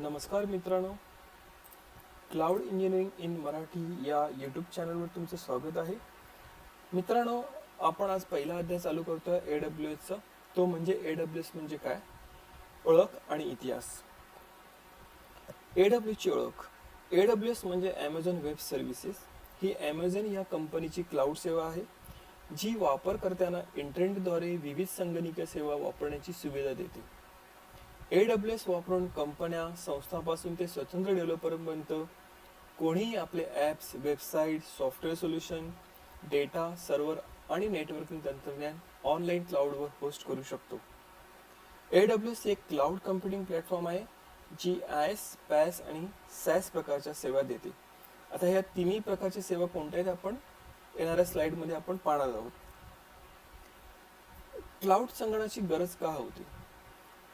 नमस्कार मित्रांनो. Cloud engineering in Marathi या यूट्यूब चॅनलवर तुमचं स्वागत आहे. मित्रांनो आपण आज पहिला अध्याय चालू करतो आहे ए डब्ल्यू एसचा तो म्हणजे ए डब्ल्यू एस म्हणजे काय? ओळख आणि इतिहास. ए डब्ल्यूची ओळख. ए डब्ल्यू एस म्हणजे ॲमेझॉन वेब सर्व्हिसेस ही ॲमेझॉन या कंपनीची क्लाउड सेवा आहे जी वापरकर्त्यांना इंटरनेटद्वारे विविध संगणकीय सेवा वापरण्याची सुविधा देते. ए डब्ल्यू एस वापरून कंपन्या संस्थापासून ते स्वतंत्र डेव्हलपरपर्यंत कोणीही आपले apps website software solution data server आणि नेटवर्किंग तंत्रज्ञान ऑनलाईन क्लाउडवर होस्ट करू शकतो. ए डब्ल्यू एस एक क्लाउड कम्प्युटिंग प्लॅटफॉर्म आहे जी आयस पॅस आणि सॅस प्रकारच्या सेवा देते. आता ह्या तिन्ही प्रकारच्या सेवा कोणत्या आहेत आपण येणाऱ्या स्लाइडमध्ये आपण पाहणार आहोत. क्लाउड संगणकाची गरज का होती?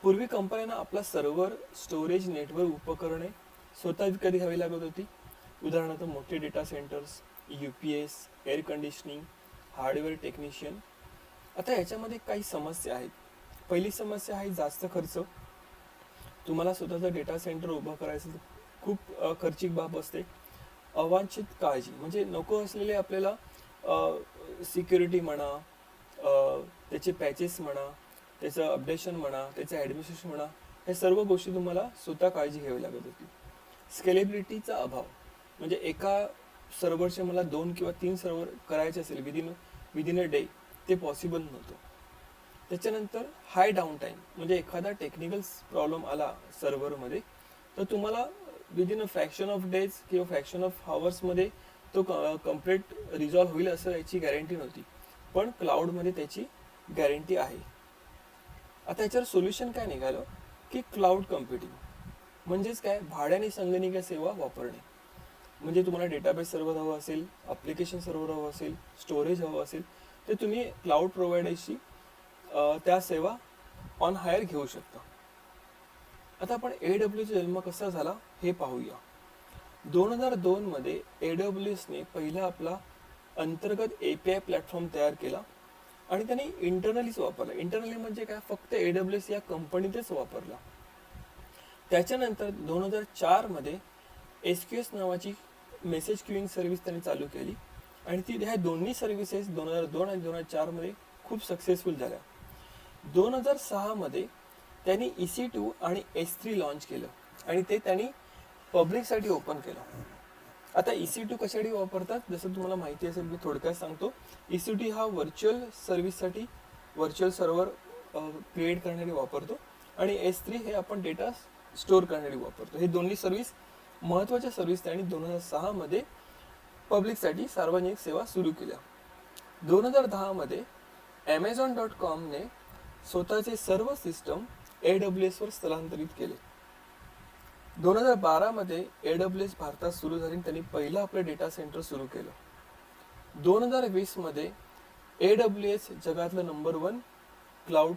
पूर्वी कंपन्यांना आपला सर्व्हर स्टोरेज नेटवर्क उपकरणे स्वतः विकत घ्यावी लागत होती? उदाहरणार्थ मोठे data centers U P S air conditioning hardware technician आता याच्यामध्ये काही समस्या आहेत. पहिली समस्या आहे जास्त खर्च. तुम्हाला स्वतःचं डेटा सेंटर उभं करायचं तर खूप खर्चिक बाब असते. अवांछित काळजी म्हणजे नको असलेले आपल्याला सिक्युरिटी म्हणा त्याचे पॅचेस म्हणा त्याचं अपडेशन म्हणा त्याचं ॲडमिनिस्ट्रेशन म्हणा हे सर्व गोष्टी तुम्हाला स्वतः काळजी घ्यावी लागत होती. स्केलेबिलिटीचा अभाव. म्हणजे एका सर्व्हरचे मला दोन किंवा तीन सर्व्हर करायचे असेल विदिन विदिन अ डे ते पॉसिबल नव्हतं. त्याच्यानंतर हाय डाऊन टाईम म्हणजे एखादा टेक्निकल प्रॉब्लेम आला सर्व्हरमध्ये तर तुम्हाला within a fraction of days किंवा फ्रॅक्शन ऑफ हावर्समध्ये तो कंप्लीट रिझॉल्व्ह होईल असं याची गॅरंटी नव्हती. पण क्लाउडमध्ये त्याची गॅरंटी आहे. आता याच्यावर सोल्युशन काय निघालं? की क्लाउड कम्प्युटिंग म्हणजेच काय? भाड्याने संगणकीय सेवा वापरणे. म्हणजे तुम्हाला डेटाबेस सर्व्हर हवं असेल अप्लिकेशन सर्व्हर हवं असेल स्टोरेज हवं असेल तर तुम्ही क्लाउड प्रोव्हायडरशी त्या सेवा ऑन हायर घेऊ शकता. आता आपण ए डब्ल्यूचा जन्म कसा झाला हे पाहूया. दोन हजार दोनमध्ये ए डब्ल्यू एसने पहिला आपला अंतर्गत ए पी आय प्लॅटफॉर्म तयार केला. आणि त्यांनी इंटरनलीच वापरला. इंटरनली म्हणजे काय? फक्त ए डब्ल्यू एस या कंपनीतच वापरला. त्याच्यानंतर दोन हजार चारमध्ये एस क्यू एस नावाची मेसेज क्युईंग सर्व्हिस त्यांनी चालू केली. आणि ती ह्या दोन्ही सर्व्हिसेस दोन हजार दोन आणि दोन हजार चारमध्ये खूप सक्सेसफुल झाल्या. दोन हजार सहामध्ये त्यांनी ई सी टू आणि एस थ्री लॉन्च केलं. आणि ते त्यांनी पब्लिकसाठी ओपन केलं. आता ई सी टू कशासाठी वापरतात? जसं तुम्हाला माहिती असेल मी थोडक्यात सांगतो. ई सी टी हा व्हर्च्युअल सर्व्हिससाठी व्हर्च्युअल सर्व्हर क्रिएट करण्यासाठी वापरतो. आणि एस थ्री हे आपण डेटा स्टोअर करण्यासाठी वापरतो. हे दोन्ही सर्व्हिस महत्त्वाच्या सर्व्हिस त्यांनी दोन हजार सहामध्ये पब्लिकसाठी सार्वजनिक सेवा सुरू केल्या. दोन हजार दहामध्ये ॲमेझॉन डॉट कॉमने स्वतःचे सर्व सिस्टम ए डब्ल्यू एसवर स्थलांतरित केले. दोन हजार बारामध्ये ए डब्ल्यू एस भारतात सुरू झाली आणि त्यांनी पहिलं आपलं डेटा सेंटर सुरू केलं. दोन हजार वीसमध्ये ए डब्ल्यू एस जगातलं नंबर वन क्लाउड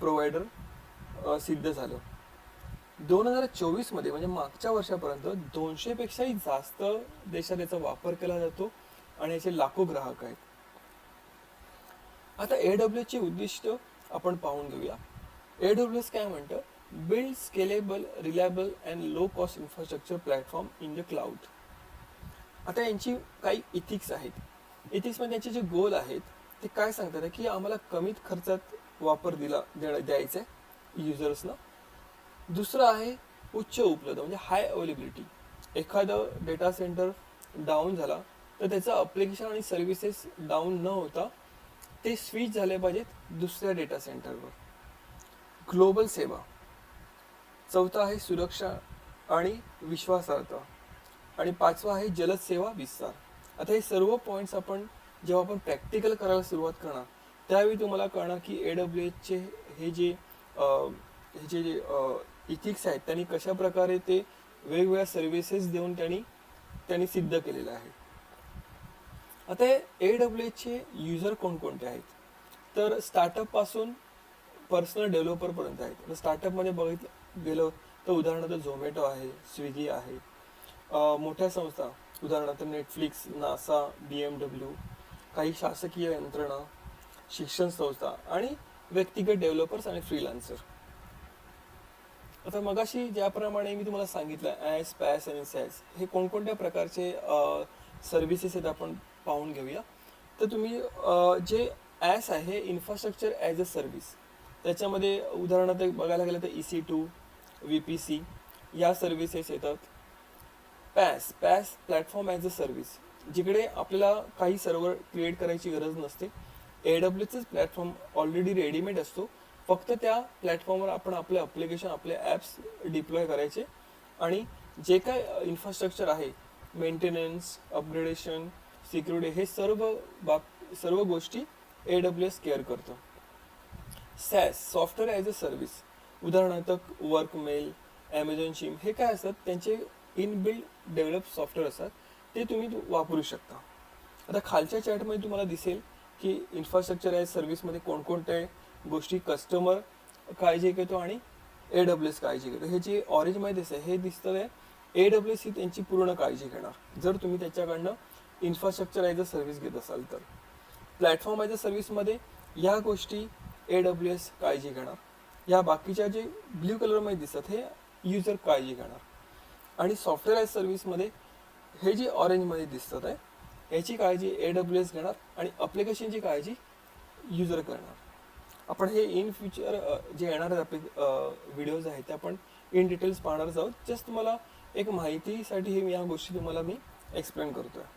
प्रोव्हायडर सिद्ध झालं. दोन हजार चोवीसमध्ये म्हणजे मागच्या वर्षापर्यंत दोनशेपेक्षाही जास्त देशात याचा वापर केला जातो आणि याचे लाखो ग्राहक आहेत. आता ए डब्ल्यू ची उद्दिष्ट आपण पाहून घेऊया. ए डब्ल्यू एस काय म्हणतं? Build scalable reliable and low cost infrastructure platform in the cloud. आता यांची काही इथिक्स आहेत. इथिक्समध्ये यांचे त्यांचे जे गोल आहेत ते काय सांगतात की आम्हाला कमीत खर्चात वापर दिला द्यायचा आहे युजर्सना दुसरं आहे उच्च उपलब्ध म्हणजे हाय अवेलेबिलिटी एखादं डेटा सेंटर डाऊन झाला तर त्याचं अप्लिकेशन आणि सर्व्हिसेस डाऊन न होता ते स्विच झाले पाहिजेत दुसऱ्या डेटा सेंटरवर ग्लोबल सेवा. चौथा आहे सुरक्षा आणि विश्वासार्हता आणि पाचवा आहे जलद सेवा विस्तार. आता हे सर्व पॉईंट्स आपण जेव्हा आपण प्रॅक्टिकल करायला सुरुवात करणार त्यावेळी तुम्हाला कळणार की ए डब्ल्यू एचचे हे जे हे जे इथिक्स आहेत त्यांनी कशा प्रकारे ते वेगवेगळ्या सर्व्हिसेस देऊन त्यांनी त्यांनी सिद्ध केलेलं आहे. आता ए डब्ल्यू एचचे युजर कोणकोणते आहेत? तर स्टार्टअपपासून पर्सनल डेव्हलपरपर्यंत आहेत. स्टार्टअपमध्ये बघितलं गेलं तर उदाहरणार्थ झोमॅटो आहे स्विगी आहे. मोठ्या संस्था उदाहरणार्थ Netflix NASA B M W काही शासकीय यंत्रणा शिक्षण संस्था आणि व्यक्तिगत डेव्हलपर्स आणि फ्रीलान्सर आता मगाशी ज्याप्रमाणे मी तुम्हाला सांगितलं ॲस पॅस आणि सॅस हे कोणकोणत्या प्रकारचे सर्व्हिसेस आहेत आपण पाहून घेऊया. तर तुम्ही जे ॲस आहे इन्फ्रास्ट्रक्चर ॲज अ सर्व्हिस त्याच्यामध्ये उदाहरणार्थ बघायला गेलं तर E C two V P C या सर्व्हिसेस येतात. PaaS PaaS platform as a service जिकडे आपल्याला काही सर्व्हर क्रिएट करायची गरज नसते. ए डब्ल्यूचाच प्लॅटफॉर्म ऑलरेडी रेडीमेड असतो. फक्त त्या प्लॅटफॉर्मवर आपण आपले अप्लिकेशन आपले ॲप्स डिप्लॉय करायचे. आणि जे काय इन्फ्रास्ट्रक्चर आहे मेंटेनन्स अपग्रेडेशन सिक्युरिटी हे सर्व बाब सर्व गोष्टी ए डब्ल्यू एस केअर करतं. SaaS software as a service उदाहरणार्थ वर्क मेल ॲमेझॉन शिम हे काय असतात? त्यांचे इनबिल्ड डेव्हलप सॉफ्टवेअर असतात. ते तुम्ही वापरू शकता. आता खालच्या चॅटमध्ये तुम्हाला दिसेल की इन्फ्रास्ट्रक्चर आहे सर्व्हिसमध्ये कोणकोणत्या गोष्टी कस्टमर काळजी घेतो आणि ए डब्ल्यू एस काळजी घेतो. हे जे ऑरेंजमध्ये दिसतं हे दिसतं आहे ए डब्ल्यू एस ही त्यांची पूर्ण काळजी घेणार. जर तुम्ही त्याच्याकडनं इन्फ्रास्ट्रक्चर ॲज अ सर्व्हिस घेत असाल तर. प्लॅटफॉर्म ॲज अ सर्व्हिसमध्ये या गोष्टी ए डब्ल्यू एस काळजी घेणार. या बाकीच्या जे ब्ल्यू कलरमध्ये दिसतात हे युजर काळजी घेणार. आणि सॉफ्टवेअर ॲज सर्व्हिसमध्ये हे जे ऑरेंजमध्ये दिसतात आहे याची काळजी ए डब्ल्यू एस घेणार आणि अप्लिकेशनची काळजी युजर करणार. आपण हे इन फ्युचर जे येणार आहेत व्हिडिओज आहेत ते आपण इन डिटेल्स पाहणारच आहोत. जस्ट तुम्हाला एक माहितीसाठी हे मी या गोष्टी तुम्हाला मी एक्सप्लेन करतो आहे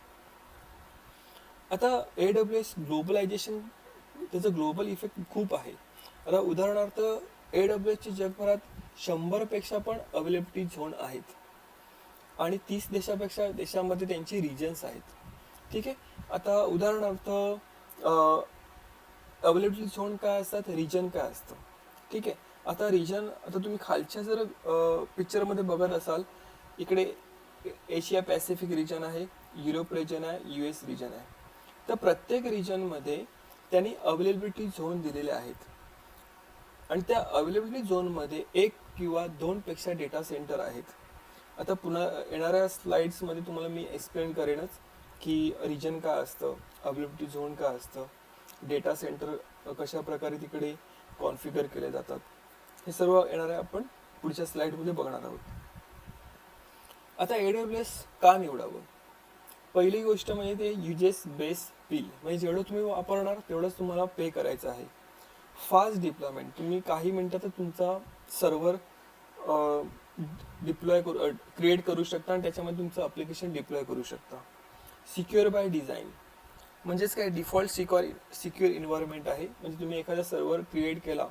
आता ए डब्ल्यू एस ग्लोबलायझेशन त्याचं ग्लोबल इफेक्ट खूप आहे. आता उदाहरणार्थ ए डब्ल्यू एसची जगभरात शंभरपेक्षा पण अवेलेबिलिटी झोन आहेत. आणि तीस देशापेक्षा देशामध्ये त्यांची रिजन्स आहेत. ठीक आहे? आता उदाहरणार्थ अवेलेबिलिटी झोन काय असतात? रिजन काय असतं? ठीक आहे? आता रिजन आता तुम्ही खालच्या जर पिक्चरमध्ये बघत असाल इकडे एशिया पॅसिफिक रिजन आहे युरोप रिजन आहे यू एस रिजन आहे. तर प्रत्येक रिजनमध्ये त्यांनी अवेलेबिलिटी झोन दिलेले आहेत. आणि त्या अवेलेबिलिटी झोनमध्ये एक किंवा दोनपेक्षा डेटा सेंटर आहेत. आता पुन्हा येणाऱ्या स्लाइड्समध्ये तुम्हाला मी एक्सप्लेन करेनच की रिजन का असतं अवेलेबिलिटी झोन का असतं डेटा सेंटर कशा प्रकारे तिकडे कॉन्फिगर केले जातात. हे सर्व येणाऱ्या आपण पुढच्या स्लाइडमध्ये बघणार आहोत. आता ए डब्ल्यू एस का निवडावं? पहिली गोष्ट म्हणजे ते युजेस बेस बिल म्हणजे जेवढं तुम्ही वापरणार तेवढंच तुम्हाला पे करायचं आहे. Fast deployment. तुम्ही काही मिनिटातच तुमचा सर्वर डिप्लॉय करू क्रिएट करू शकता आणि त्याच्यामध्ये तुमचं अप्लिकेशन डिप्लॉय करू शकता. Secure by design. म्हणजेच काय डिफॉल्ट सिक्युअर सिक्युअर इन्व्हायरमेंट आहे. म्हणजे तुम्ही एखादा सर्व्हर क्रिएट केला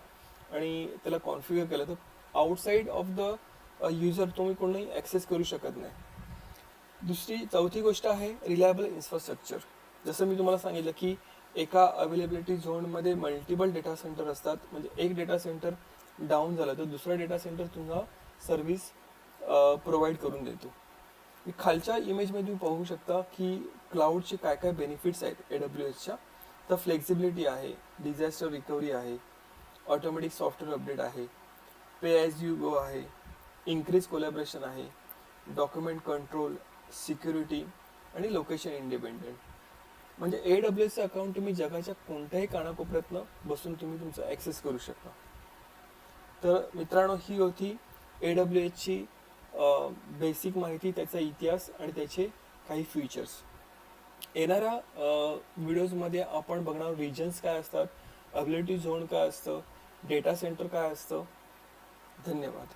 आणि त्याला कॉन्फिगर केलं तर आउटसाईड ऑफ द युजर तुम्ही कोणी ॲक्सेस करू शकत नाही. दुसरी चौथी गोष्ट आहे रिलायबल इन्फ्रास्ट्रक्चर. जसं मी तुम्हाला सांगितलं की एका अवेलेबिलिटी झोनमध्ये मल्टिपल डेटा सेंटर असतात. म्हणजे एक डेटा सेंटर डाऊन झालं तर दुसरा डेटा सेंटर तुम्हाला सर्व्हिस प्रोव्हाइड करून देतो. मी खालच्या इमेजमध्ये तुम्ही पाहू शकता की क्लाउडचे काय काय बेनिफिट्स आहेत ए डब्ल्यू एसच्या तर फ्लेक्झिबिलिटी आहे डिझास्टर रिकव्हरी आहे ऑटोमॅटिक सॉफ्टवेअर अपडेट आहे पे ॲज यू गो आहे इन्क्रीज कोलॅबरेशन आहे डॉक्युमेंट कंट्रोल सिक्युरिटी आणि लोकेशन इंडिपेंडेंट म्हणजे ए डब्ल्यू एसचं अकाउंट तुम्ही जगाच्या कोणत्याही कानाकोपऱ्यातनं बसून तुम्ही तुमचं ॲक्सेस करू शकता. तर मित्रांनो ही होती ए डब्ल्यू एचची बेसिक माहिती त्याचा इतिहास आणि त्याचे काही फीचर्स येणाऱ्या व्हिडिओजमध्ये आपण बघणार रिजन्स काय असतात अबिलिटी झोन काय असतं डेटा सेंटर काय असतं. धन्यवाद.